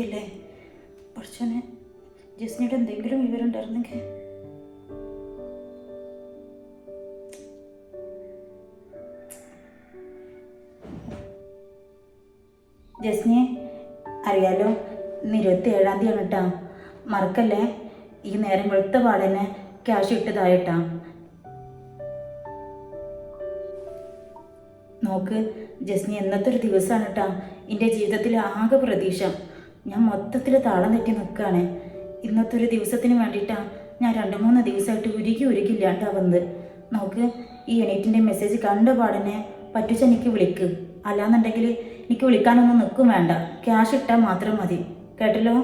അല്ലേ കുറച്ചനെ ജസ്നിയുടെ എന്തെങ്കിലും വിവരം ഉണ്ടായിരുന്നെങ്കിൽ. ജസ്നി അറിയാലോ ഇന്ന് ഇരുപത്തി ഏഴാം തീയതി കേട്ടോ. മറക്കല്ലേ? ഈ നേരം വെളുത്ത പാടന്നെ ക്യാഷ് ഇട്ടതായിട്ടാ. നോക്ക് ജസ്നി എന്നത്തെ ഒരു ദിവസമാണ് കേട്ടോ. എന്റെ ജീവിതത്തിലെ ആകെ പ്രതീക്ഷ. ഞാൻ മൊത്തത്തിൽ താളം തെറ്റി നിൽക്കുകയാണ്. ഇന്നത്തെ ഒരു ദിവസത്തിന് വേണ്ടിയിട്ടാണ് ഞാൻ രണ്ട് മൂന്ന് ദിവസമായിട്ട് ഉരുകി ഉരുകി ഇല്ലാണ്ടാവുന്നത് നോക്ക് ഈ എണീറ്റിന്റെ മെസ്സേജ് കണ്ട പാടനെ പറ്റുച്ച എനിക്ക് വിളിക്ക്. അല്ലാന്നുണ്ടെങ്കിൽ എനിക്ക് വിളിക്കാനൊന്നും നിൽക്കും വേണ്ട. ക്യാഷ് ഇട്ടാൽ മാത്രം മതി. കേട്ടല്ലോ?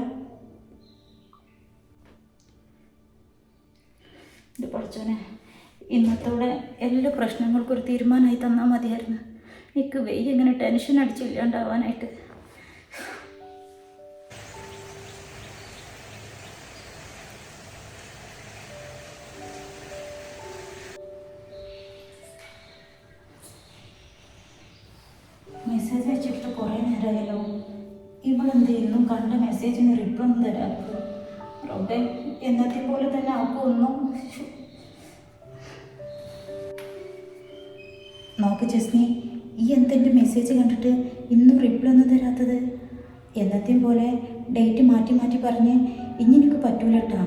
ഇത് പഠിച്ചോനെ ഇന്നത്തോടെ എല്ലാ പ്രശ്നങ്ങൾക്കും ഒരു തീരുമാനമായി തന്നാൽ മതിയായിരുന്നു. എനിക്ക് വെയ്യ് ഇങ്ങനെ ടെൻഷൻ അടിച്ചില്ലാണ്ടാവാനായിട്ട് കണ്ട മെസ്സേജിന് റിപ്ലൈ ഒന്നും തരാത്തത്. റബ്ബെ എന്നത്തെ പോലെ തന്നെ ആക്കുമൊന്നും നോക്ക് ജസ്നി ഈ എന്തെന്റെ മെസ്സേജ് കണ്ടിട്ട് ഇന്നും റിപ്ലൈ ഒന്നും തരാത്തത്? എന്നത്തെയും പോലെ ഡേറ്റ് മാറ്റി മാറ്റി പറഞ്ഞ് ഇനി എനിക്ക് പറ്റൂല കേട്ടാ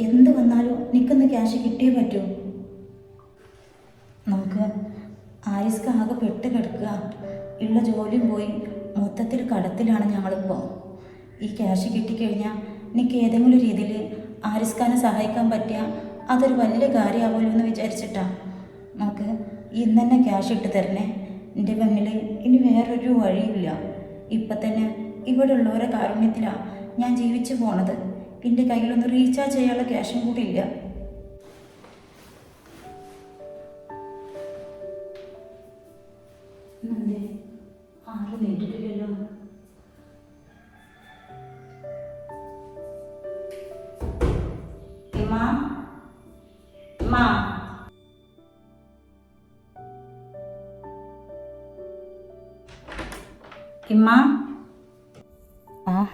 എന്ത് വന്നാലും എനിക്കൊന്ന് ക്യാഷ് കിട്ടിയേ പറ്റൂ. നമുക്ക് ആയുസ്ക്ക് ആകെ പെട്ട് കിടക്കുക. ഉള്ള ജോലിയും പോയി മൊത്തത്തിൽ കടത്തിലാണ് ഞങ്ങളിപ്പോൾ ഈ ക്യാഷ് കിട്ടിക്കഴിഞ്ഞാൽ എനിക്ക് ഏതെങ്കിലും രീതിയിൽ ആരിസ്ഖാനെ സഹായിക്കാൻ പറ്റിയ അതൊരു വലിയ കാര്യമാവുമല്ലോ എന്ന് വിചാരിച്ചിട്ടാ. നമുക്ക് ഇന്ന് തന്നെ ക്യാഷ് ഇട്ട് തരണേ. എന്റെ മുന്നിൽ ഇനി വേറൊരു വഴിയില്ല. ഇപ്പം തന്നെ ഇവിടെ ഉള്ളവരെ കാരുണ്യത്തിലാണ് ഞാൻ ജീവിച്ച് പോണത്. എന്റെ കയ്യിലൊന്ന് റീചാർജ് ചെയ്യാനുള്ള ക്യാഷും കൂടി ഇല്ല. ആരും നീട്ടിട്ടില്ലല്ലോ ഇമ്മ? ആ.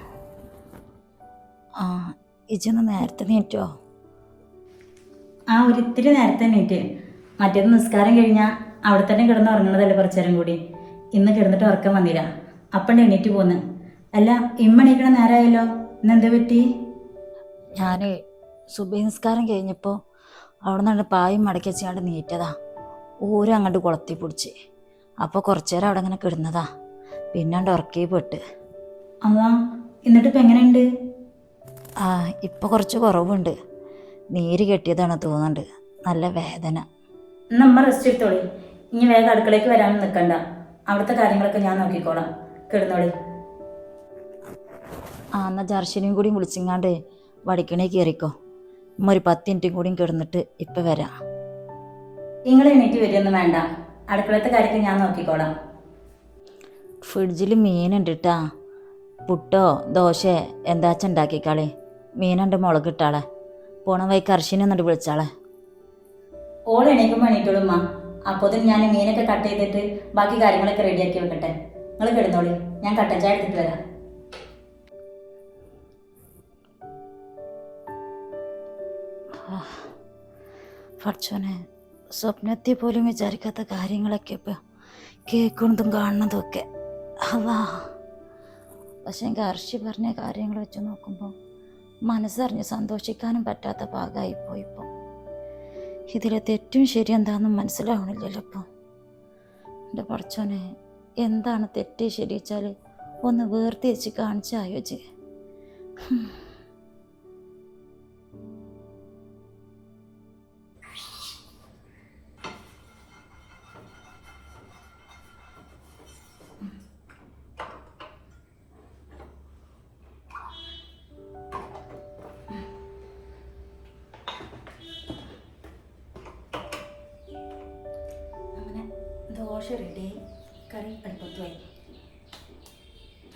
ആ ഇജൊന്ന് നേരത്തെ നീറ്റോ ആ ഒരിത്തിരി നേരത്തെ നീറ്റ് മറ്റേത് നിസ്കാരം കഴിഞ്ഞാൽ അവിടെ തന്നെ കിടന്ന് ഉറങ്ങണതല്ലേ കുറച്ചു നേരം കൂടി. ഇന്ന് കിടന്നിട്ട് ഉറക്കം വന്നില്ല. അപ്പൻ എണീറ്റ് പോന്ന്. അല്ല ഇമ്മ എണീക്കണ നേരമായല്ലോ ഇന്നെന്താ പറ്റി? ഞാൻ സുബൈ നിസ്കാരം കഴിഞ്ഞപ്പോൾ അവിടെ നിന്ന് പായും മടക്കി വെച്ചാണ്ട് നീറ്റതാ. ഊരം അങ്ങോട്ട് കുളത്തി പിടിച്ച്. അപ്പോൾ കുറച്ചു നേരം അവിടെ അങ്ങനെ കിടന്നതാ. പിന്നാണ്ട് ഉറക്കി പെട്ട്. അമ്മ എന്നിട്ട് ഇപ്പം എങ്ങനെയുണ്ട്? ആ ഇപ്പോൾ കുറച്ച് കുറവുണ്ട്. നീര് കെട്ടിയതാണ് തോന്നുന്നുണ്ട് നല്ല വേദന. നമ്മ അമ്മ റെസ്റ്റ് എടുത്തോളി. ഇനി വേഗം അടുക്കളയ്ക്ക് വരാനും നിൽക്കണ്ട അവിടുത്തെ കാര്യങ്ങളൊക്കെ ഞാൻ നോക്കിക്കോളാം. കിടന്നോളി. ആ എന്നാൽ ജർഷനെയും കൂടി വിളിച്ചിങ്ങാണ്ട് വടിക്കണേ കയറിക്കോ ഉമ്മ ഒരു പത്ത് മിനിറ്റും കൂടിയും കിടന്നിട്ട് ഇപ്പം വരാം. നിങ്ങൾ എണീറ്റ് വരികയൊന്നും വേണ്ട. അടുക്കളത്തെ കാര്യത്തിൽ ഞാൻ നോക്കിക്കോളാം. ഫ്രിഡ്ജിൽ മീനുണ്ട് കേട്ടാ പുട്ടോ ദോശ എന്താച്ച ഉണ്ടാക്കിക്കാളെ മീനുണ്ട് മുളക് ഇട്ടാളെ പോണ വൈ കർശിനെ എന്നിട്ട് വിളിച്ചാളെ. ഓൾ എണീക്കും അമ്മ അപ്പോൾ ഞാൻ മീനൊക്കെ കട്ട് ചെയ്തിട്ട് ബാക്കി കാര്യങ്ങളൊക്കെ റെഡിയാക്കി വെക്കട്ടെ. നിങ്ങൾ കിടന്നോളി. ഞാൻ കട്ടൻ ചായ എടുത്തിട്ട് വരാം. പഠിച്ചോനെ സ്വപ്നത്തിൽ പോലും വിചാരിക്കാത്ത കാര്യങ്ങളൊക്കെ ഇപ്പം കേൾക്കുന്നതും കാണുന്നതും ഒക്കെ. അതാ പക്ഷെ എനിക്ക് അർഷി പറഞ്ഞ കാര്യങ്ങൾ വെച്ച് നോക്കുമ്പോൾ മനസ്സറിഞ്ഞ് സന്തോഷിക്കാനും പറ്റാത്ത ഭാഗമായിപ്പോയി ഇപ്പോൾ ഇതിലെ തെറ്റും ശരി എന്താണെന്നും മനസ്സിലാവണില്ലല്ലോ ഇപ്പോൾ എന്റെ പഠിച്ചോനെ എന്താണ് തെറ്റ് ശരി വെച്ചാൽ ഒന്ന് വേർതിരിച്ച് കാണിച്ചായോജ് അങ്ങനെ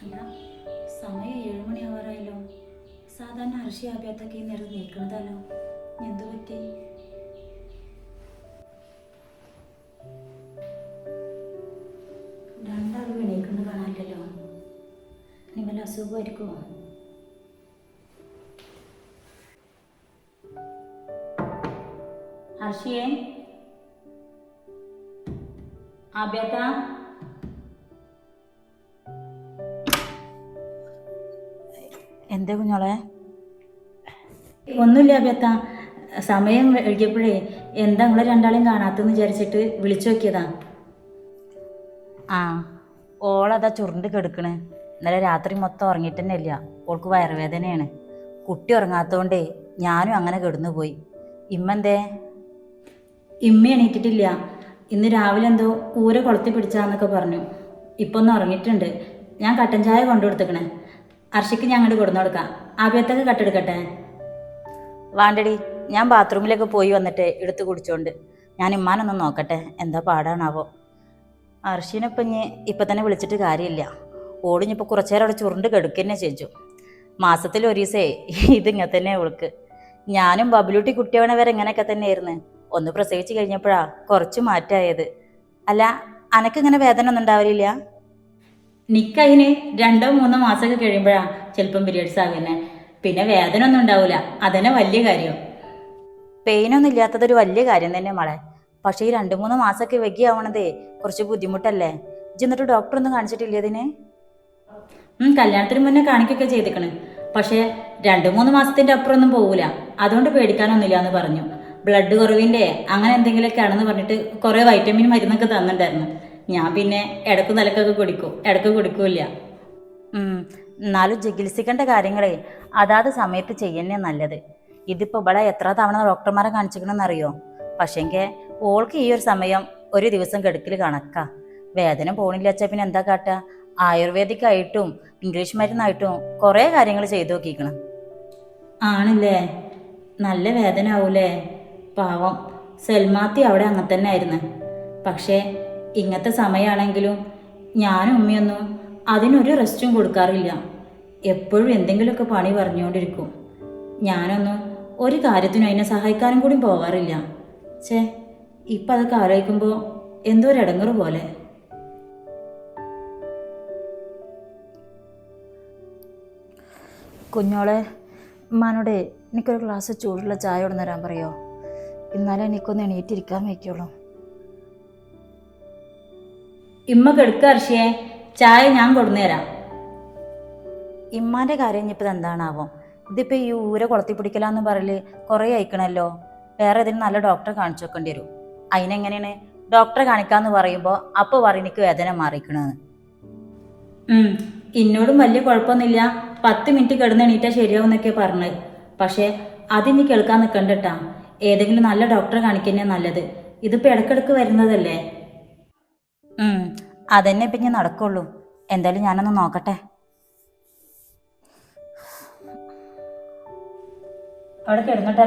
അല്ല സമയം ഏഴുമണി ആവാറായല്ലോ സാധാരണ അർഷി ആഭ്യത്തൊക്കെ ഈ നേരം നീക്കണതല്ലോ എന്തു പറ്റി? രണ്ടാളും എണീക്കുന്നത് അസുഖമായിരിക്കുമോ? എന്തേ കുഞ്ഞോളെ? ഒന്നുമില്ല അഭ്യത്ത. സമയം എഴുതിയപ്പോഴേ എന്താ നിങ്ങളെ രണ്ടാളെയും കാണാത്തെന്ന് വിചാരിച്ചിട്ട് വിളിച്ചു നോക്കിയതാ. ആ ഓളതാ ചുരുണ്ട് കെടുക്കണേ. ഇന്നലെ രാത്രി മൊത്തം ഉറങ്ങിയിട്ട് തന്നെ ഇല്ല ഓൾക്ക് വയറുവേദനയാണ്. കുട്ടി ഉറങ്ങാത്തോണ്ടേ ഞാനും അങ്ങനെ കിടന്നു പോയി ഇമ്മെന്തേ ഇമ്മ എണീറ്റിട്ടില്ല. ഇന്ന് രാവിലെ എന്തോ കൂര കൊളുത്തി പിടിച്ചാന്നൊക്കെ പറഞ്ഞു. ഇപ്പൊ ഒന്ന് ഉറങ്ങിയിട്ടുണ്ട്. ഞാൻ കട്ടൻ ചായ കൊണ്ടു കൊടുത്തേക്കണേ അർഷിക്ക് ഞാൻ അങ്ങോട്ട് കൊടുന്നു കൊടുക്കാം. ആഭ്യത്തൊക്കെ കട്ടെടുക്കട്ടെ വാണ്ടടി ഞാൻ ബാത്റൂമിലൊക്കെ പോയി വന്നിട്ട് എടുത്ത് കുടിച്ചോണ്ട്. ഞാൻ ഇമ്മാനൊന്ന് നോക്കട്ടെ എന്താ പാടാണാവോ. അർഷീനപ്പം ഇനി ഇപ്പം തന്നെ വിളിച്ചിട്ട് കാര്യമില്ല. ഓടിഞ്ഞിപ്പോൾ കുറച്ചേരം അവിടെ ചുരുണ്ട് കെടുക്കന്നെ ചെയ്തു. മാസത്തിൽ ഒരു ദിവസേ ഇതിങ്ങനെ തന്നെ അവൾക്ക് ഞാനും ബബിലൂട്ടി കുട്ടിയാവണ വരെ ഇങ്ങനെയൊക്കെ തന്നെയായിരുന്നു. ഒന്ന് പ്രസവിച്ച് കഴിഞ്ഞപ്പോഴാ കുറച്ച് മാറ്റമായത് അല്ല അനക്കിങ്ങനെ വേദന ഒന്നും ഉണ്ടാവലില്ല? നിക്കതിന് രണ്ടോ മൂന്നോ മാസമൊക്കെ കഴിയുമ്പോഴാ ചിലപ്പം പീരിയഡ്സ് ആകുന്നത് പിന്നെ വേദന ഒന്നും ഉണ്ടാവില്ല അതന്നെ വലിയ കാര്യം. പെയിനൊന്നും ഇല്ലാത്തതൊരു വലിയ കാര്യം തന്നെ മോളെ. പക്ഷേ ഈ രണ്ട് മൂന്ന് മാസമൊക്കെ വെക്കിയാവണതേ കുറച്ച് ബുദ്ധിമുട്ടല്ലേ? എന്നിട്ട് ഡോക്ടർ ഒന്നും കാണിച്ചിട്ടില്ല ഇതിന്? കല്യാണത്തിന് മുന്നേ കാണിക്കൊക്കെ ചെയ്തിക്കണ്. പക്ഷേ രണ്ട് മൂന്ന് മാസത്തിന്റെ അപ്പുറം ഒന്നും പോകൂല അതുകൊണ്ട് പേടിക്കാനൊന്നുമില്ല എന്ന് പറഞ്ഞു. ബ്ലഡ് കുറവിന്റെ അങ്ങനെ എന്തെങ്കിലുമൊക്കെ ആണെന്ന് പറഞ്ഞിട്ട് കുറെ വൈറ്റമിൻ മരുന്നൊക്കെ തന്നിട്ടുണ്ടായിരുന്നു. ഞാൻ പിന്നെ ഇടയ്ക്ക് നിലക്കൊക്കെ കുടിക്കും. ഇടയ്ക്ക് കുടിക്കൂല എന്നാലും ചികിത്സിക്കേണ്ട കാര്യങ്ങളെ അതാത് സമയത്ത് ചെയ്യുന്നേ നല്ലത്. ഇതിപ്പോ ഇവിടെ എത്ര തവണ ഡോക്ടർമാരെ കാണിച്ചിക്കണമെന്ന് പക്ഷെങ്കിൽ ഓൾക്ക് ഈ ഒരു സമയം ഒരു ദിവസം കെടുക്കൽ കണക്കാ. വേദന പോണില്ല വെച്ചാൽ പിന്നെ എന്താ കാട്ടുക ആയുർവേദിക് ആയിട്ടും ഇംഗ്ലീഷ് മരുന്നായിട്ടും കുറേ കാര്യങ്ങൾ ചെയ്തു നോക്കിക്കണം. ആണല്ലേ? നല്ല വേദന ആവൂലേ പാവം. സെൽമാത്തി അവിടെ അങ്ങനെ തന്നെ ആയിരുന്നു പക്ഷേ ഇങ്ങനത്തെ സമയമാണെങ്കിലും ഞാനും ഉമ്മയൊന്നും അതിനൊരു റെസ്റ്റും കൊടുക്കാറില്ല. എപ്പോഴും എന്തെങ്കിലുമൊക്കെ പണി പറഞ്ഞുകൊണ്ടിരിക്കും. ഞാനൊന്നും ഒരു കാര്യത്തിനും അതിനെ സഹായിക്കാനും കൂടി പോവാറില്ല ചേ ഇപ്പം അതൊക്കെ ആലോചിക്കുമ്പോൾ എന്തോ ഒരു ഇടങ്ങറ് പോലെ. കുഞ്ഞോളെ ഉമ്മാനോട് എനിക്കൊരു ഗ്ലാസ് ചൂടുള്ള ചായ കൊണ്ടുവരാൻ പറയോ? എന്നാലേ എനിക്കൊന്ന് എണീറ്റിരിക്കാൻ വയ്ക്കുള്ളൂ. ഇമ്മ കെടുക്ക അർഷിയെ ചായ ഞാൻ കൊടുന്നുതരാം ഇമ്മാന്റെ കാര്യം ഇനിയിപ്പോൾ എന്താണാവോ ഇതിപ്പോ ഈ ഊര കുളത്തി പിടിക്കലാന്ന് പറയൽ കുറേ അയക്കണല്ലോ വേറെ ഇതിന് നല്ല ഡോക്ടറെ കാണിച്ചു വെക്കേണ്ടി വരും. അതിനെങ്ങനെയാണ് ഡോക്ടറെ കാണിക്കാന്ന് പറയുമ്പോ അപ്പോൾ പറയും എനിക്ക് വേദന മാറിക്കണെന്ന്. ഉം. ഇന്നോടും വലിയ കുഴപ്പമൊന്നുമില്ല പത്ത് മിനിറ്റ് കിടന്നെണീറ്റാ ശരിയാവുന്നൊക്കെ പറഞ്ഞത് പക്ഷേ അതിനി കേൾക്കാൻ നിൽക്കണ്ടട്ടാ ഏതെങ്കിലും നല്ല ഡോക്ടറെ കാണിക്കുന്നേ നല്ലത്. ഇതിപ്പോ ഇടക്കിടക്ക് വരുന്നതല്ലേ? അതന്നെ ഞാൻ നടക്കുള്ളൂ. എന്തായാലും ഞാനൊന്ന് നോക്കട്ടെ. അവിടെ കിടന്നിട്ട്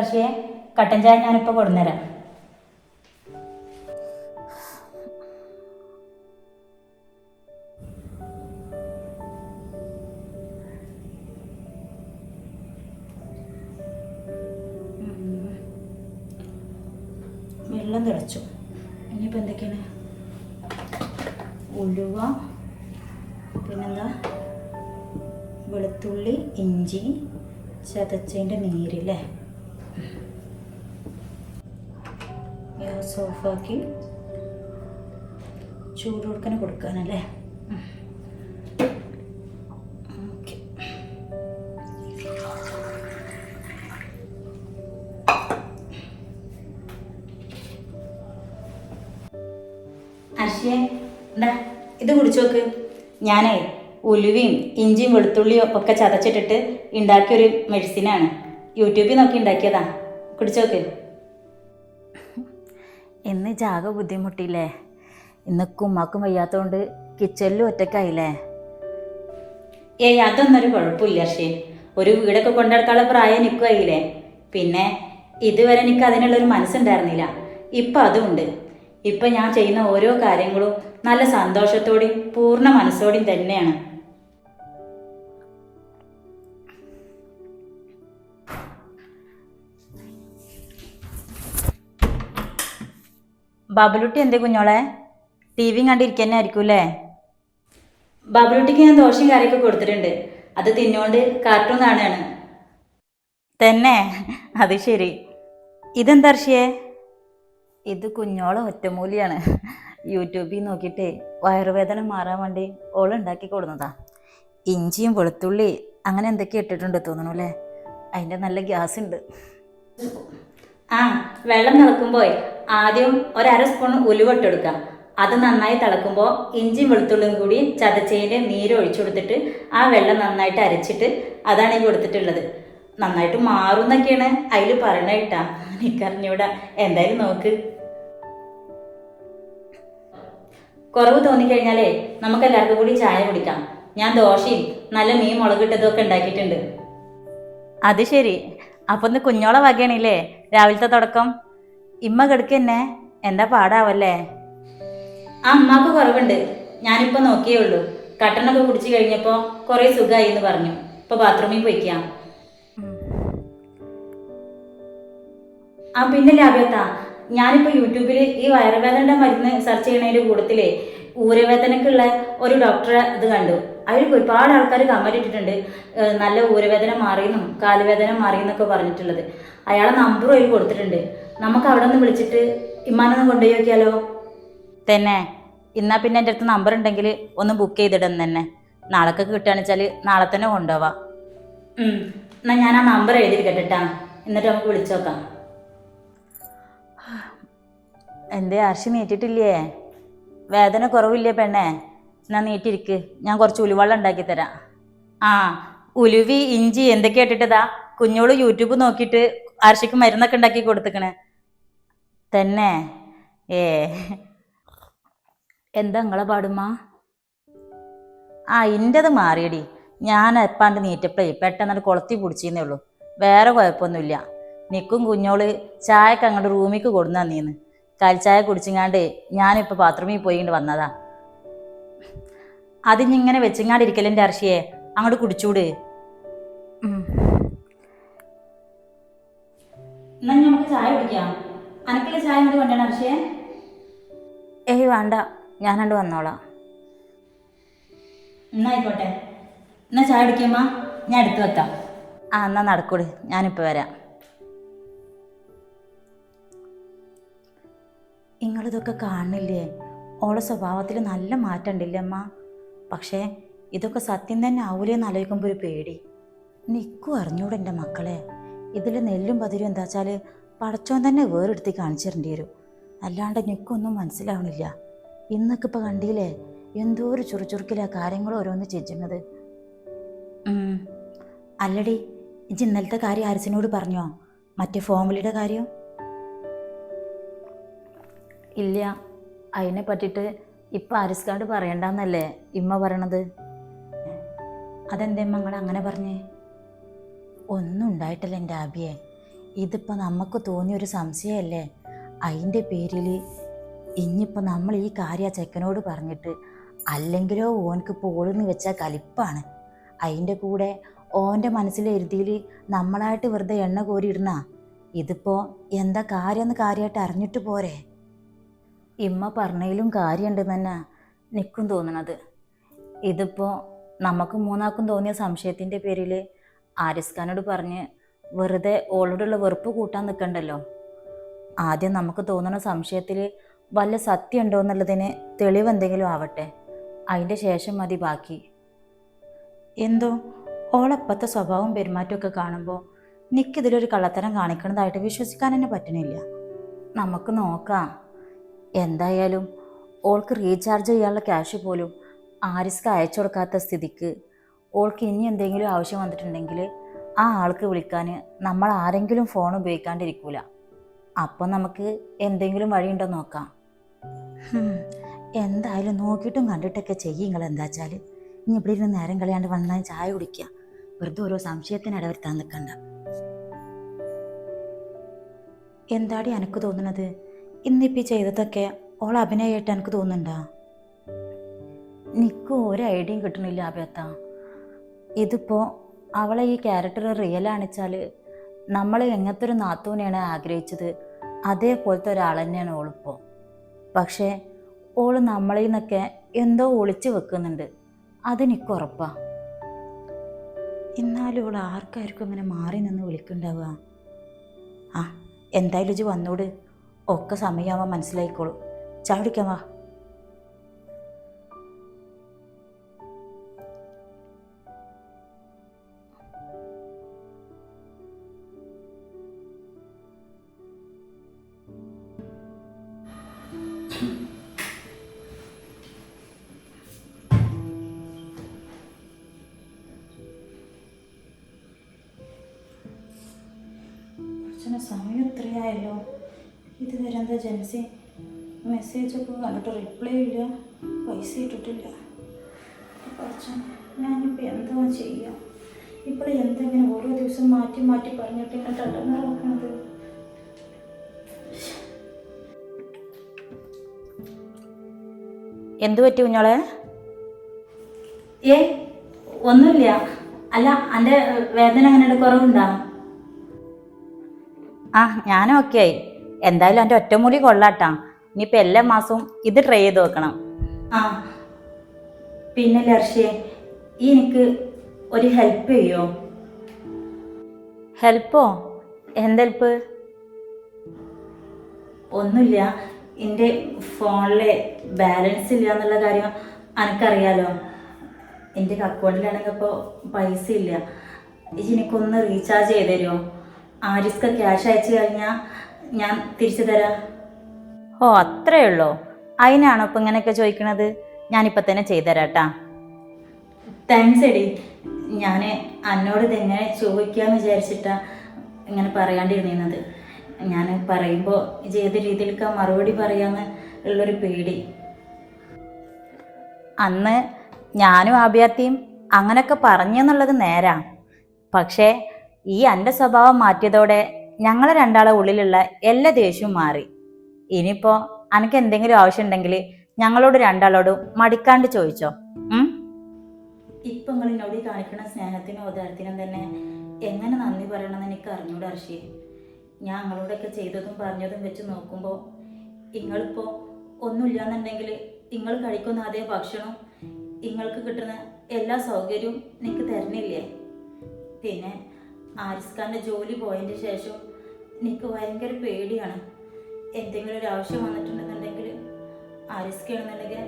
കട്ടൻ ചായ ഞാനിപ്പോൾ കൊടുന്നുതരാം ഇഞ്ചി ചതച്ചതിന്റെ നീരില്ലേ? ഗ്യാസ് ഓഫാക്കി ചൂട് കൊടുക്കാൻ കൊടുക്കാനല്ലേ? അർഷിയെ എന്താ? ഇത് കുടിച്ചു നോക്ക് ഞാനേ ഉലുവയും ഇഞ്ചിയും വെളുത്തുള്ളിയും ഒക്കെ ചതച്ചിട്ടിട്ട് ഉണ്ടാക്കിയൊരു മെഡിസിനാണ്. യൂട്യൂബിൽ നോക്കി ഉണ്ടാക്കിയതാ കുടിച്ചു നോക്ക്. ഇന്ന് ജാഗ ബുദ്ധിമുട്ടില്ലേ? ഇന്ന് ഉമ്മാക്കും വയ്യാത്തതുകൊണ്ട് കിച്ചണിലും ഒറ്റക്കായില്ലേ? ഏയ് അതൊന്നും ഒരു കുഴപ്പമില്ല പക്ഷേ ഒരു വീടൊക്കെ കൊണ്ടെടുക്കാനുള്ള പ്രായം നിൽക്കുമായില്ലേ പിന്നെ ഇതുവരെ എനിക്ക് അതിനുള്ളൊരു മനസ്സുണ്ടായിരുന്നില്ല. ഇപ്പം അതുണ്ട് ഇപ്പം ഞാൻ ചെയ്യുന്ന ഓരോ കാര്യങ്ങളും നല്ല സന്തോഷത്തോടെയും പൂർണ മനസ്സോടെയും തന്നെയാണ്. ബബലുട്ടി എന്തേ കുഞ്ഞോളെ? ടി വി കണ്ടിരിക്കന്നെ അല്ലേ ബബലുട്ടിക്ക് ഞാൻ ദോശയും കറിയൊക്കെ കൊടുത്തിട്ടുണ്ട്. അത് തിന്നോണ്ട് കാർട്ടൂൺ കാണുകയാണ്. തന്നെ? അത് ശരി. ഇതെന്താ അർഷിയേ ഇത് കുഞ്ഞോളെ ഒറ്റമൂലിയാണ്. യൂട്യൂബിൽ നോക്കിയിട്ടേ വയറുവേദന മാറാൻ വേണ്ടി ഓൾ ഉണ്ടാക്കി ഇഞ്ചിയും വെളുത്തുള്ളി അങ്ങനെ എന്തൊക്കെ ഇട്ടിട്ടുണ്ട് തോന്നണു അല്ലേ? അതിന്റെ നല്ല ഗ്യാസ് ഉണ്ട് ആ വെള്ളം തിളക്കുമ്പോൾ ആദ്യം ഒരര സ്പൂൺ ഉലുവട്ടെടുക്കാം അത് നന്നായി തിളക്കുമ്പോൾ ഇഞ്ചിയും വെളുത്തുള്ളിയും കൂടി ചതച്ചതിന്റെ നീര് ഒഴിച്ചു കൊടുത്തിട്ട് ആ വെള്ളം നന്നായിട്ട് അരച്ചിട്ട് അതാണ് ഈ കൊടുത്തിട്ടുള്ളത്. നന്നായിട്ട് മാറുന്നൊക്കെയാണ് അതിൽ പറയണ കേട്ടാ. എനിക്കറിഞ്ഞൂടാ എന്തായാലും നോക്ക്. കുറവ് തോന്നിക്കഴിഞ്ഞാലേ നമുക്ക് എല്ലാവർക്കും കൂടി ചായ കുടിക്കാം. ഞാൻ ദോശയും നല്ല മീൻ മുളകിട്ടതും ഒക്കെ ഉണ്ടാക്കിയിട്ടുണ്ട്. അത് ശരി. അപ്പൊ ഒന്ന് കുഞ്ഞോളെ വകയാണില്ലേ? രാവിലത്തെ തുടക്കം. ഇമ്മ കിടക്കന്നെ എന്താ പാടാവല്ലേ? ആ അമ്മയ്ക്ക് കുറവുണ്ട്. ഞാനിപ്പോ നോക്കിയേ ഉള്ളൂ. കട്ടണൊക്കെ കുടിച്ചു കഴിഞ്ഞപ്പോ കുറെ സുഖമായി എന്ന് പറഞ്ഞു. ഇപ്പൊ ബാത്റൂമിൽ പോയിക്കാം. ആ പിന്നെ ലാഭ്യത്ത. ഞാനിപ്പോ യൂട്യൂബിൽ ഈ വയറുവേദനയുടെ മരുന്ന് സെർച്ച് ചെയ്യണതിന്റെ കൂട്ടത്തിലേ ഊരവേദനക്കുള്ള ഒരു ഡോക്ടറെ ഇത് കണ്ടു. അതിൽ ഒരുപാട് ആൾക്കാർ കമന്റ് ഇട്ടിട്ടുണ്ട്. നല്ല ഊരവേദന മാറിയെന്നും കാലുവേദന മാറിയെന്നൊക്കെ പറഞ്ഞിട്ടുള്ളത്. അയാളെ നമ്പറും അതിൽ കൊടുത്തിട്ടുണ്ട്. നമുക്ക് അവിടെ നിന്ന് വിളിച്ചിട്ട് ഇമ്മാനൊന്ന് കൊണ്ടുപോയി നോക്കിയാലോ? തന്നെ. എന്നാൽ പിന്നെ എന്റെ അടുത്ത് നമ്പർ ഉണ്ടെങ്കിൽ ഒന്ന് ബുക്ക് ചെയ്തിടും തന്നെ. നാളൊക്കെ കിട്ടുകയാണെന്ന് വെച്ചാൽ നാളെ തന്നെ കൊണ്ടുപോവാം. എന്നാൽ ഞാൻ ആ നമ്പർ എഴുതിയിരിക്കട്ടെ ട്ടാ. എന്നിട്ട് നമുക്ക് വിളിച്ചു നോക്കാം. എന്തേ അർഷി നീട്ടിട്ടില്ലേ വേദന കുറവില്ലേ പെണ്ണേ? എന്നാ നീട്ടിരിക്ക് ഞാൻ കുറച്ച് ഉലുവെള്ളം ഉണ്ടാക്കി തരാം. ആ ഉലുവി ഇഞ്ചി എന്തൊക്കെ ഇട്ടിട്ടതാ? കുഞ്ഞോൾ യൂട്യൂബ് നോക്കിയിട്ട് അർഷിക്ക് മരുന്നൊക്കെ ഉണ്ടാക്കി കൊടുത്തേക്കണേ. തന്നെ? ഏ. എന്താ നിങ്ങളെ പാടുമ്മ? ആ ഇന്റെത് മാറിയടി. ഞാൻ എപ്പാണ്ട് നീറ്റപ്പേ പെട്ടെന്ന് കൊളത്തി പിടിച്ചേന്നേ ഉള്ളൂ. വേറെ കുഴപ്പമൊന്നുമില്ല. നിക്കും കുഞ്ഞോൾ ചായക്ക് അങ്ങോട്ട് റൂമിക്ക് കൊടുന്നാ നീന്ന്. കാൽച്ചായ കുടിച്ചിങ്ങാണ്ട് ഞാനിപ്പോൾ ബാത്റൂമിൽ പോയിണ്ട് വന്നതാ. അതിഞ്ഞിങ്ങനെ വെച്ചിങ്ങാണ്ട് ഇരിക്കലിന്റെ അർഷിയെ അങ്ങോട്ട് കുടിച്ചൂട്. എന്നാ നമുക്ക് ചായ കുടിക്കാം. അനക്കുള്ള ചായ എന്ത് കൊണ്ടാണ് അർഷിയെ? ഏയ് വേണ്ട ഞാനണ്ട് വന്നോളാം. എന്നാ ആയിക്കോട്ടെ. എന്നാ ചായ കുടിക്കുമ്പോ ഞാൻ എടുത്തു വെക്കാം. ആ എന്നാ നടക്കൂട്. ഞാനിപ്പോൾ വരാം. നിങ്ങളിതൊക്കെ കാണില്ലേ ഓളെ സ്വഭാവത്തിൽ നല്ല മാറ്റം ഉണ്ടില്ലേ അമ്മ? പക്ഷേ ഇതൊക്കെ സത്യം തന്നെ ആവൂലേന്ന് ആലോചിക്കുമ്പോൾ ഒരു പേടി. നിക്കു അറിഞ്ഞൂടെ എന്റെ മക്കളെ. ഇതിൽ നെല്ലും പതിരും എന്താ വെച്ചാൽ പടച്ചോൻ തന്നെ വേറെടുത്തി കാണിച്ചിരേണ്ടി വരും. അല്ലാണ്ട് നിക്കൊന്നും മനസ്സിലാവണില്ല. ഇന്നൊക്കെ ഇപ്പോൾ കണ്ടില്ലേ? എന്തോ ഒരു ചുറുചുറുക്കിലാണ് കാര്യങ്ങൾ ഓരോന്ന് ചെയ്യുന്നത് അല്ലടി ഇന്നലത്തെ കാര്യം ആരിസിനോട് പറഞ്ഞോ? മറ്റേ ഫോമിലിയുടെ കാര്യം? ഇല്ല. അതിനെ പറ്റിയിട്ട് ഇപ്പം ആരിസ്കാട് പറയണ്ടെന്നല്ലേ ഇമ്മ പറയണത്? അതെന്തേ മങ്ങൾ അങ്ങനെ പറഞ്ഞേ? ഒന്നും ഉണ്ടായിട്ടില്ല എന്റെ ആബിയെ. ഇതിപ്പോൾ നമുക്ക് തോന്നിയൊരു സംശയമല്ലേ അതിന്റെ പേരിൽ ഇനിയിപ്പോൾ നമ്മൾ ഈ കാര്യം ആ ചെക്കനോട് പറഞ്ഞിട്ട് അല്ലെങ്കിലോ ഓനക്ക് പോളെന്ന് വെച്ചാൽ കലിപ്പാണ്. അതിന്റെ കൂടെ ഓന്റെ മനസ്സിലെ എഴുതിയിൽ നമ്മളായിട്ട് വെറുതെ എണ്ണ കോരിയിടുന്ന. ഇതിപ്പോൾ എന്താ കാര്യമെന്ന് കാര്യമായിട്ട് അറിഞ്ഞിട്ട് പോരെ? ഇമ്മ പറഞ്ഞതിലും കാര്യമുണ്ടെന്ന് തന്നെ നിൽക്കും തോന്നണത്. ഇതിപ്പോൾ നമുക്ക് മൂന്നാക്കും തോന്നിയ സംശയത്തിന്റെ പേരിൽ ആരിസ് ഖാനോട് പറഞ്ഞ് വെറുതെ ഓളോടുള്ള വെറുപ്പ് കൂട്ടാൻ നിൽക്കണ്ടല്ലോ ആദ്യം നമുക്ക് തോന്നുന്ന സംശയത്തിൽ വല്ല സത്യം ഉണ്ടോ എന്നുള്ളതിന് തെളിവ് എന്തെങ്കിലും ആവട്ടെ. അതിന്റെ ശേഷം മതി ബാക്കി. എന്തോ? ഓളപ്പത്തെ സ്വഭാവം പെരുമാറ്റമൊക്കെ കാണുമ്പോൾ നിക്കിതിലൊരു കള്ളത്തരം കാണിക്കണതായിട്ട് വിശ്വസിക്കാൻ തന്നെ പറ്റണില്ല. നമുക്ക് നോക്കാം. എന്തായാലും ഓൾക്ക് റീചാർജ് ചെയ്യാനുള്ള ക്യാഷ് പോലും ആരിസ്ക്ക് അയച്ചു കൊടുക്കാത്ത സ്ഥിതിക്ക് ഓൾക്ക് ഇനി എന്തെങ്കിലും ആവശ്യം വന്നിട്ടുണ്ടെങ്കിൽ ആ ആൾക്ക് വിളിക്കാൻ നമ്മൾ ആരെങ്കിലും ഫോൺ ഉപയോഗിക്കാണ്ടിരിക്കൂല. അപ്പം നമുക്ക് എന്തെങ്കിലും വഴിയുണ്ടോ നോക്കാം. എന്തായാലും നോക്കിയിട്ടും കണ്ടിട്ടൊക്കെ ചെയ്യും നിങ്ങൾ എന്താ വെച്ചാൽ ഇനി ഇവിടെ ഇരുന്ന് നേരം കളയാണ്ട് വന്നാൽ ചായ കുടിക്കുക വെറുതെ ഓരോ സംശയത്തിന് ഇടവരുത്താൻ നിൽക്കണ്ട എന്താടി എനിക്ക് തോന്നുന്നത് ഇന്നിപ്പി ചെയ്തതൊക്കെ ഓൾ അഭിനയമായിട്ട് എനിക്ക് തോന്നുന്നുണ്ടോ? നിക്ക് ഒരു ഐഡിയയും കിട്ടണില്ല അഭ്യത്ത. ഇതിപ്പോൾ അവളെ ഈ ക്യാരക്ടർ റിയൽ ആണിച്ചാൽ നമ്മൾ എങ്ങനത്തെ ഒരു നാത്തൂനെയാണ് ആഗ്രഹിച്ചത്. അതേപോലത്തെ ഒരാൾ തന്നെയാണ് ഓളിപ്പോൾ പക്ഷേ ഓൾ നമ്മളിൽ നിന്നൊക്കെ എന്തോ ഒളിച്ചു വെക്കുന്നുണ്ട്. അത് എനിക്ക് ഉറപ്പാ. എന്നാലും ഇവൾ ആർക്കാർക്കും അങ്ങനെ മാറി നിന്ന് വിളിക്കുന്നുണ്ടാവുക ആ എന്തായാലും ഇജ് വന്നോട്. ഒക്കെ സമയമാവാൻ മനസ്സിലായിക്കോളൂ. ചാടിക്കാൻ എന്താ മെസ്സേജ് മെസ്സേജൊക്കെ കണ്ടിട്ട് റിപ്ലൈ ഇല്ല. പൈസ ഇട്ടിട്ടില്ല. കുറച്ച് ഞാനിപ്പോൾ എന്താ ചെയ്യുക ഇപ്പോൾ എന്തെങ്കിലും ഓരോ ദിവസം മാറ്റി മാറ്റി പറഞ്ഞിട്ട് ഇങ്ങനെ തട്ടുന്നത് എന്തു പറ്റി കുഞ്ഞോളെ? ഏ ഒന്നുമില്ല. അല്ല എന്റെ വേദന അങ്ങനെ കുറവുണ്ടോ? ആ ഞാനും ഓക്കെ ആയി എന്തായാലും എന്റെ ഒറ്റമൂലി കൊള്ളാട്ടാ. ഇനിയിപ്പോൾ എല്ലാ മാസവും ഇത് ട്രൈ ചെയ്ത് വെക്കണം. ആ. പിന്നെ ലർഷേ ഈ എനിക്ക് ഒരു ഹെൽപ്പ് ചെയ്യോ? ഹെൽപ്പോ? എന്ത് ഹെൽപ്പ്? ഒന്നുമില്ല. എന്റെ ഫോണിലെ ബാലൻസ് ഇല്ല എന്നുള്ള കാര്യം എനിക്കറിയാലോ എന്റെ അക്കൗണ്ടിലാണെങ്കിൽ ഇപ്പോൾ പൈസ ഇല്ല. എനിക്കൊന്ന് റീചാർജ് ചെയ്ത് തരുമോ ആരിസ്ക ക്യാഷ് അയച്ചു കഴിഞ്ഞാൽ ഞാൻ തിരിച്ചു തരാം. ഓ അത്രേ ഉള്ളോ? അതിനാണോ ഇപ്പം ഇങ്ങനെയൊക്കെ ചോദിക്കണത്? ഞാനിപ്പോൾ തന്നെ ചെയ്തുതരാട്ടാ താങ്ക്സ് എടി. ഞാൻ അന്നോട് ഇതെങ്ങനെ ചോദിക്കാമെന്ന് വിചാരിച്ചിട്ടാ ഇങ്ങനെ പറയാണ്ടിരുന്നത്. ഞാൻ പറയുമ്പോൾ ചെയ്ത രീതിയിലേക്ക് മറുപടി പറയാമെന്ന് ഉള്ളൊരു പേടി. അന്ന് ഞാനും ആഭ്യാത്തിയും അങ്ങനൊക്കെ പറഞ്ഞെന്നുള്ളത് നേരാ. പക്ഷേ ഈ എന്റെ സ്വഭാവം മാറ്റിയതോടെ ഞങ്ങളെ രണ്ടാളെ ഉള്ളിലുള്ള എല്ലാ ദേഷ്യവും മാറി. ഇനിയിപ്പോ അനക്ക് എന്തെങ്കിലും ആവശ്യം ആവശ്യമുണ്ടെങ്കിൽ ഞങ്ങളോട് രണ്ടാളോടും മടിക്കാണ്ട് ചോദിച്ചോ? ഇപ്പൊ നിങ്ങൾ എന്നോട് കാണിക്കുന്ന സ്നേഹത്തിനും ഉദാഹരണത്തിനും തന്നെ എങ്ങനെ നന്ദി പറയണമെന്ന് എനിക്ക് അറിഞ്ഞൂടെ അർഷി ഞാൻ നിങ്ങളോടൊക്കെ ചെയ്തതും പറഞ്ഞതും വെച്ച് നോക്കുമ്പോൾ നിങ്ങളിപ്പോൾ ഒന്നുമില്ലാന്നുണ്ടെങ്കിൽ നിങ്ങൾ കഴിക്കുന്ന അതേ ഭക്ഷണവും നിങ്ങൾക്ക് കിട്ടുന്ന എല്ലാ സൗകര്യവും എനിക്ക് തരുന്നില്ലേ? പിന്നെ ആരിസ് ഖാന്റെ ജോലി പോയതിന് ശേഷം എനിക്ക് ഭയങ്കര പേടിയാണ്. എന്തെങ്കിലും ഒരു ആവശ്യം വന്നിട്ടുണ്ടെന്നുണ്ടെങ്കിൽ ആരിസ്ക്കാണെന്നുണ്ടെങ്കിൽ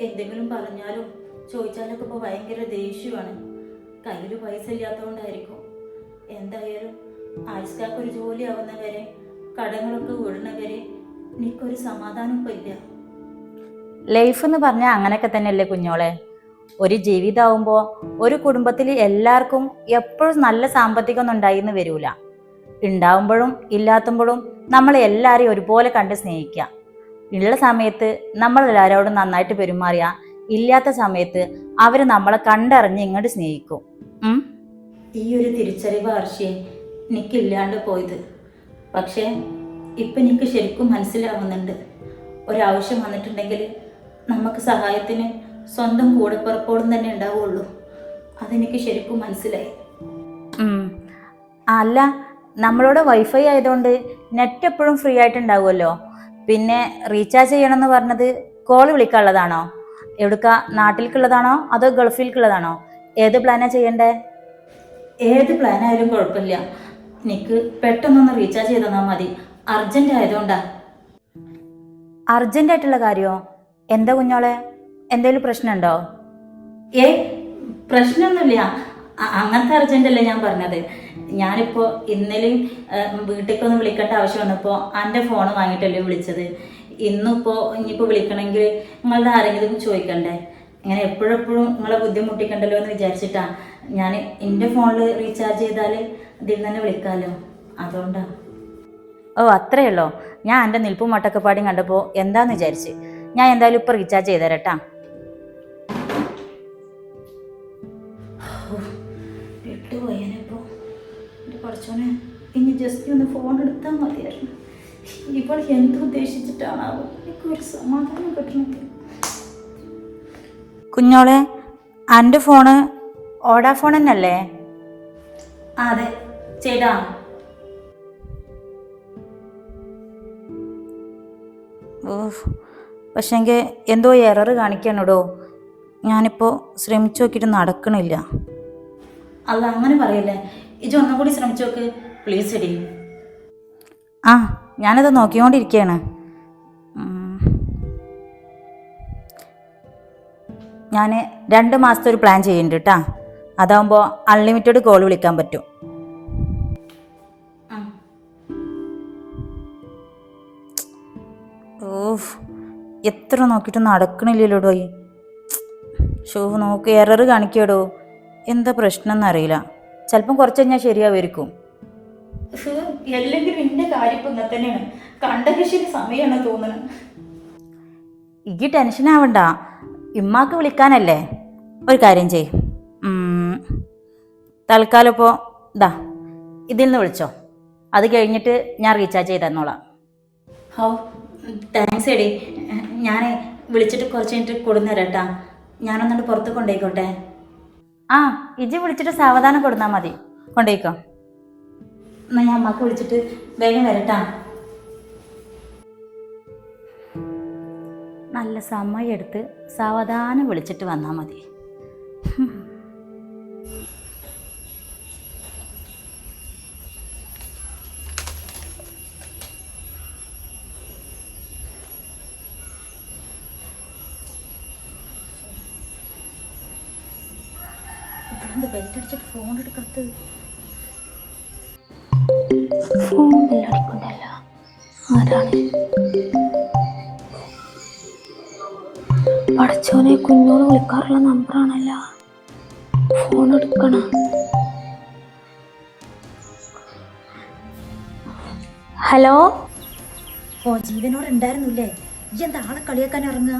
എന്തെങ്കിലും പറഞ്ഞാലും ചോദിച്ചാലൊക്കെ ഇപ്പോൾ ഭയങ്കര ദേഷ്യമാണ്. കയ്യിൽ പൈസ ഇല്ലാത്തതുകൊണ്ടായിരിക്കും. എന്തായാലും ആരിസ്കാർക്ക് ഒരു ജോലി ആവുന്നവരെ കടങ്ങളൊക്കെ വരെ എനിക്കൊരു സമാധാനം ഇപ്പം ഇല്ല. ലൈഫ് എന്ന് പറഞ്ഞാൽ അങ്ങനെയൊക്കെ തന്നെയല്ലേ കുഞ്ഞോളെ? ഒരു ജീവിതമാകുമ്പോൾ ഒരു കുടുംബത്തിൽ എല്ലാവർക്കും എപ്പോഴും നല്ല സാമ്പത്തികമൊന്നും ഉണ്ടായിന്ന് വരൂല. ഉണ്ടാവുമ്പോഴും ഇല്ലാത്തുമ്പോഴും നമ്മൾ എല്ലാവരെയും ഒരുപോലെ കണ്ട് സ്നേഹിക്കുക. ഉള്ള സമയത്ത് നമ്മൾ എല്ലാവരോടും നന്നായിട്ട് പെരുമാറിയാ ഇല്ലാത്ത സമയത്ത് അവർ നമ്മളെ കണ്ടറിഞ്ഞ് ഇങ്ങോട്ട് സ്നേഹിക്കും. ഈ ഒരു തിരിച്ചറിവ് ഹർഷി എനിക്കില്ലാണ്ട് പോയത്. പക്ഷേ ഇപ്പം എനിക്ക് ശരിക്കും മനസ്സിലാവുന്നുണ്ട്. ഒരാവശ്യം വന്നിട്ടുണ്ടെങ്കിൽ നമുക്ക് സഹായത്തിന് സ്വന്തം കൂടെ പുറപ്പോടും തന്നെ ഉണ്ടാവുള്ളൂ. അതെനിക്ക് ശരിക്കും മനസ്സിലായി. അല്ല നമ്മളോട് വൈഫൈ ആയതുകൊണ്ട് നെറ്റ് എപ്പോഴും ഫ്രീ ആയിട്ടുണ്ടാവുമല്ലോ. പിന്നെ റീചാർജ് ചെയ്യണമെന്ന് പറഞ്ഞത് കോൾ വിളിക്കാനുള്ളതാണോ? എവിടുക്ക? നാട്ടിലേക്കുള്ളതാണോ അതോ ഗൾഫിലേക്കുള്ളതാണോ ഏത് പ്ലാനാണ് ചെയ്യണ്ടേ? ഏത് പ്ലാനായാലും കുഴപ്പമില്ല. എനിക്ക് പെട്ടെന്നൊന്ന് റീചാർജ് ചെയ്ത് തന്നാൽ മതി. അർജന്റ് ആയതുകൊണ്ടാ. അർജന്റ് ആയിട്ടുള്ള കാര്യമോ എന്താ കുഞ്ഞോളെ? എന്തെങ്കിലും പ്രശ്നമുണ്ടോ? ഏ? പ്രശ്നമൊന്നുമില്ല. അങ്ങനത്തെ അർജന്റ് അല്ലേ ഞാൻ പറഞ്ഞത്. ഞാനിപ്പോ ഇന്നലെയും വീട്ടിലേക്കൊന്ന് വിളിക്കേണ്ട ആവശ്യം വന്നപ്പോൾ എന്റെ ഫോൺ വാങ്ങിയിട്ടല്ലേ വിളിച്ചത്. ഇന്നിപ്പോ ഇനിയിപ്പോ വിളിക്കണമെങ്കിൽ നിങ്ങളുടെ ആരെങ്കിലും ചോദിക്കണ്ടേ? ഇങ്ങനെ എപ്പോഴെപ്പോഴും നിങ്ങളെ ബുദ്ധിമുട്ടിക്കണ്ടല്ലോ എന്ന് വിചാരിച്ചിട്ടാ ഞാൻ എന്റെ ഫോണിൽ റീചാർജ് ചെയ്താൽ ഇതിൽ തന്നെ വിളിക്കാമല്ലോ അതുകൊണ്ടാണ് ഓ അത്രയുള്ളോ ഞാൻ എന്റെ നിൽപ്പും മട്ടക്കപ്പാടിയും കണ്ടപ്പോൾ എന്താന്ന് വിചാരിച്ച്? ഞാൻ എന്തായാലും ഇപ്പോൾ റീചാർജ് ചെയ്ത് പഠിച്ചോനെ. ഇനി ജസ്റ്റ് ഒന്ന് ഫോൺ എടുത്താൽ മതിയായിരുന്നു. ഇപ്പോൾ എന്തുദ്ദേശിച്ചിട്ടാണാവോ എനിക്കൊരു സമാധാനം കിട്ടണത്. കുഞ്ഞോളെ എന്റെ ഫോണ് ഓടാ ഫോൺ തന്നെയല്ലേ അതെ. ചേട്ടാ. പക്ഷേങ്കിൽ എന്തോ എറർ കാണിക്കണടോ ഞാനിപ്പോൾ ശ്രമിച്ചു നോക്കിയിട്ട് നടക്കണില്ല. അല്ല അങ്ങനെ പറയല്ലേ. ഇജ് ഒന്നും കൂടി ശ്രമിച്ചു നോക്ക്. പ്ലീസ് എടി. ആ ഞാനത് നോക്കിക്കൊണ്ടിരിക്കുകയാണ് ഞാൻ രണ്ട് മാസത്തെ ഒരു പ്ലാൻ ചെയ്യുന്നുണ്ട് കേട്ടാ. അതാവുമ്പോൾ അൺലിമിറ്റഡ് കോൾ വിളിക്കാൻ പറ്റും. ഓഫ്. എത്ര നോക്കിയിട്ടൊന്നും നടക്കണില്ലല്ലോടോ ഈ ഷോ നോക്ക് എറർ കാണിക്കടോ? എന്താ പ്രശ്നം എന്നറിയില്ല ചിലപ്പം കുറച്ച് കഴിഞ്ഞാൽ ശരിയാവുമായിരിക്കും എല്ലെങ്കിലും എന്റെ കാര്യം ഇപ്പൊ ഇങ്ങനെ തന്നെയാണ്. കണ്ട കൃഷിയുടെ സമയമാണ് തോന്നുന്നത് ഈ ടെൻഷൻ ആവണ്ട. ഇമ്മാക്ക് വിളിക്കാനല്ലേ? ഒരു കാര്യം ചെയ് തൽക്കാലം ഇപ്പോൾ ഇതാ ഇതിൽ നിന്ന് വിളിച്ചോ. അത് കഴിഞ്ഞിട്ട് ഞാൻ റീചാർജ് ചെയ്ത് തന്നോളാം ഹോ താങ്ക്സ് എടി. ഞാൻ വിളിച്ചിട്ട് കുറച്ച് കഴിഞ്ഞിട്ട് കൊടുന്നേരട്ടാ. ഞാനൊന്നുകൊണ്ട് പുറത്ത് കൊണ്ടുപോയിക്കോട്ടെ. ആ ഇജ് വിളിച്ചിട്ട് സാവധാനം കൊടുന്നാൽ മതി. കൊണ്ടേക്കോ എന്നാ ഞാൻ അമ്മയ്ക്ക് വിളിച്ചിട്ട് വേഗം വരട്ടാ. നല്ല സമയം എടുത്ത് സാവധാനം വിളിച്ചിട്ട് വന്നാൽ മതി. പടച്ചോനെ കുഞ്ഞോട് വിളിക്കാറുള്ള നമ്പറാണല്ല. ഫോൺ എടുക്കണം. ഹലോ? ഓ ജീവനോട് ഉണ്ടായിരുന്നില്ലേ? ഈ എന്താ ആളെ കളിയാക്കാൻ ഇറങ്ങുക?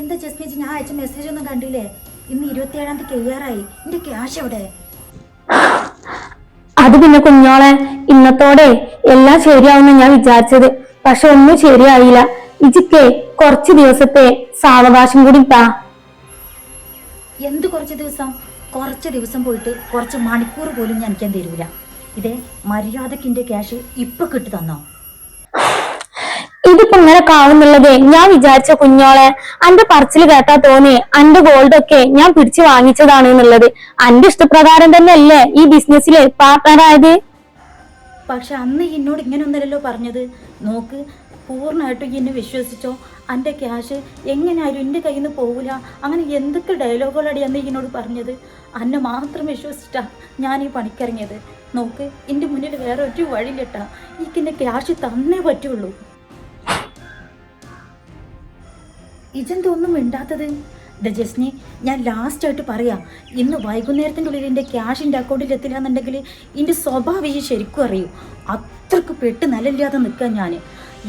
എന്താ ജസ്മിജി ഞാൻ അയച്ച മെസ്സേജ് ഒന്നും കണ്ടില്ലേ? ഇന്ന് ഇരുപത്തിയേഴാം തീയതി കഴിയാറായി എന്റെ ക്യാഷ് എവിടെ? അത് പിന്നെ കുഞ്ഞോളെ ഇന്നത്തോടെ എല്ലാം ശരിയാവുന്ന ഞാൻ വിചാരിച്ചത്. പക്ഷെ ഒന്നും ശരിയായില്ല. ഇജിക്കേ കുറച്ച് ദിവസത്തെ സാവകാശം കൂടി താ എന്ത് കുറച്ച് ദിവസം? കുറച്ച് ദിവസം പോയിട്ട് കുറച്ച് മണിക്കൂർ പോലും ഞാൻ എനിക്കാൻ തരൂല ഇതേ മര്യാദയ്ക്ക് എന്റെ ക്യാഷ് ഇപ്പൊ കിട്ടി തന്നോ? ഇതിപ്പോ ഇങ്ങനെ കാണുന്നുള്ളതേ ഞാൻ വിചാരിച്ച കുഞ്ഞോളെ അന്റെ പറച്ചിൽ കേട്ടാ തോന്നി അന്റെ ഗോൾഡ് ഒക്കെ ഞാൻ പിടിച്ചു വാങ്ങിച്ചതാണ് എന്നുള്ളത്. അന്റെ ഇഷ്ടപ്രകാരം തന്നെയല്ലേ ഈ ബിസിനസ്സിലെ പാർട്ട്ണറായത് പക്ഷെ അന്ന് എന്നോട് ഇങ്ങനെ ഒന്നല്ലല്ലോ പറഞ്ഞത്. നോക്ക് പൂർണമായിട്ടും എന്നെ വിശ്വസിച്ചോ? എന്റെ ക്യാഷ് എങ്ങനെയായാലും എന്റെ കയ്യിൽ നിന്ന് പോവില്ല അങ്ങനെ എന്തൊക്കെ ഡയലോഗുകളടി അന്ന് ഇങ്ങനോട് പറഞ്ഞത്? അന്നെ മാത്രം വിശ്വസിച്ചിട്ടാണ് ഞാൻ ഈ പണിക്കിറങ്ങിയത്. നോക്ക് എന്റെ മുന്നിൽ വേറെ ഒരു വഴിയിലിട്ടാ എനിക്കെന്റെ ക്യാഷ് തന്നേ പറ്റുള്ളൂ. ഇതെന്തൊന്നും മിണ്ടാത്തത്? ദ ജസ്നി ഞാൻ ലാസ്റ്റായിട്ട് പറയാം ഇന്ന് വൈകുന്നേരത്തിന്റെ ഉള്ളിൽ എന്റെ ക്യാഷ് എന്റെ അക്കൗണ്ടിൽ എത്തില്ല എന്നുണ്ടെങ്കിൽ എന്റെ സ്വഭാവം ഈ ശരിക്കും അറിയൂ. അത്രയ്ക്ക് പെട്ട് നിലയില്ലാതെ നിൽക്കാൻ ഞാൻ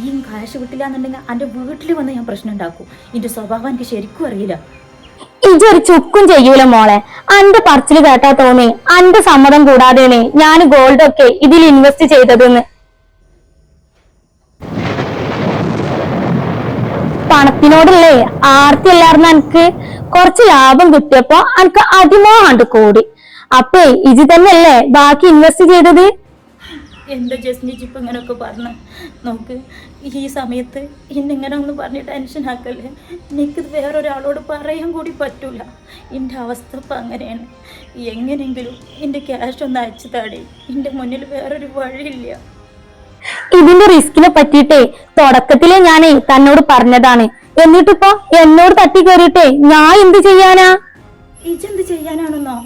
ഈ കാശ് കിട്ടില്ല എന്നുണ്ടെങ്കിൽ എന്റെ വീട്ടിൽ വന്ന് ഞാൻ പ്രശ്നം ഉണ്ടാക്കും. എന്റെ സ്വഭാവം എനിക്ക് ശരിക്കും അറിയില്ല. ഇജൊരു ചുക്കും ചെയ്യൂല മോളെ. അന്റെ പറച്ചിൽ കേട്ടാ തോന്നി. അന്റെ സമ്മതം കൂടാതെയാണ് ഞാൻ ഗോൾഡ് ഒക്കെ ഇതിൽ ഇൻവെസ്റ്റ് ചെയ്തതെന്ന്. പണത്തിനോടുള്ളേ ആർത്തി എല്ലാർന്ന് എനിക്ക് കുറച്ച് ലാഭം കിട്ടിയപ്പോ എനിക്ക് അതിമോഹാണ്ട് കൂടി. അപ്പേ ഇജി തന്നെയല്ലേ ബാക്കി ഇൻവെസ്റ്റ് ചെയ്തത്? എന്താ ജസ്നി ഇപ്പം ഇങ്ങനെയൊക്കെ പറഞ്ഞ്? നോക്ക് ഈ സമയത്ത് ഇന്നിങ്ങനെ ഒന്ന് പറഞ്ഞ് ടെൻഷൻ ആക്കല്ലേ? എനിക്കിത് വേറൊരാളോട് പറയാൻ കൂടി പറ്റൂല. എന്റെ അവസ്ഥ ഇപ്പം അങ്ങനെയാണ്. എങ്ങനെയെങ്കിലും എന്റെ ക്യാഷ് ഒന്ന് അയച്ചു താടി. എന്റെ മുന്നിൽ വേറൊരു വഴിയില്ല. ഇതിന്റെ റിസ്കിനെ പറ്റിയിട്ടേ തുടക്കത്തിലേ ഞാനേ തന്നോട് പറഞ്ഞതാണ്. എന്നിട്ടിപ്പോ എന്നോട് തട്ടി കയറിയിട്ടേ ഞാൻ എന്ത് ചെയ്യാനാ? ഇജെന്ത് ചെയ്യാനാണെന്നോ?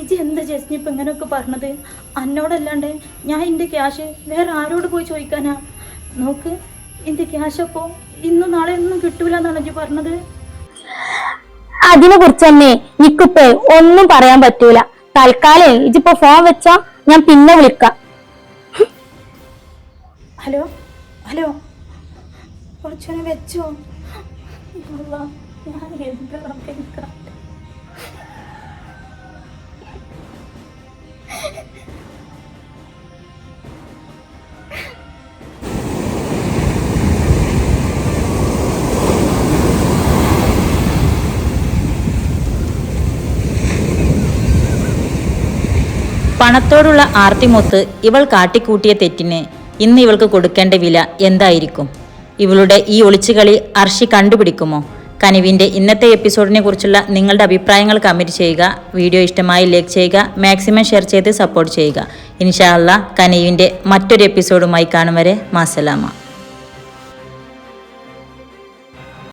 ഇജ് എന്താ ചേച്ചി ഇപ്പം ഇങ്ങനെയൊക്കെ പറഞ്ഞത്? അന്നോടല്ലാണ്ട് ഞാൻ എന്റെ ക്യാഷ് വേറെ ആരോട് പോയി ചോദിക്കാനാ? നോക്ക് എന്റെ ക്യാഷ് അപ്പോൾ ഇന്നും നാളെ ഒന്നും കിട്ടൂല എന്നാണ് ഇജ് പറഞ്ഞത്? അതിനെ കുറിച്ച് തന്നെ നിക്കിപ്പേ ഒന്നും പറയാൻ പറ്റൂല. തൽക്കാലം ഇജിപ്പോ ഫോൺ വെച്ചാ ഞാൻ പിന്നെ വിളിക്കാം. ഹലോ ഹലോ കുറച്ചൊന്ന് വെച്ചോ? ഞാൻ എന്താ പണത്തോടുള്ള ആർത്തിമൊത്ത് ഇവൾ കാട്ടിക്കൂട്ടിയ തെറ്റിന് ഇന്ന് ഇവൾക്ക് കൊടുക്കേണ്ട വില എന്തായിരിക്കും? ഇവളുടെ ഈ ഒളിച്ചുകളി അർഷി കണ്ടുപിടിക്കുമോ? കനിവിന്റെ ഇന്നത്തെ എപ്പിസോഡിനെ കുറിച്ചുള്ള നിങ്ങളുടെ അഭിപ്രായങ്ങൾ കമന്റ് ചെയ്യുക. വീഡിയോ ഇഷ്ടമായി ലൈക്ക് ചെയ്യുക. മാക്സിമം ഷെയർ ചെയ്ത് സപ്പോർട്ട് ചെയ്യുക. ഇൻഷാല്ല കനിവിന്റെ മറ്റൊരു എപ്പിസോഡുമായി കാണും വരെ. മാസലാമ.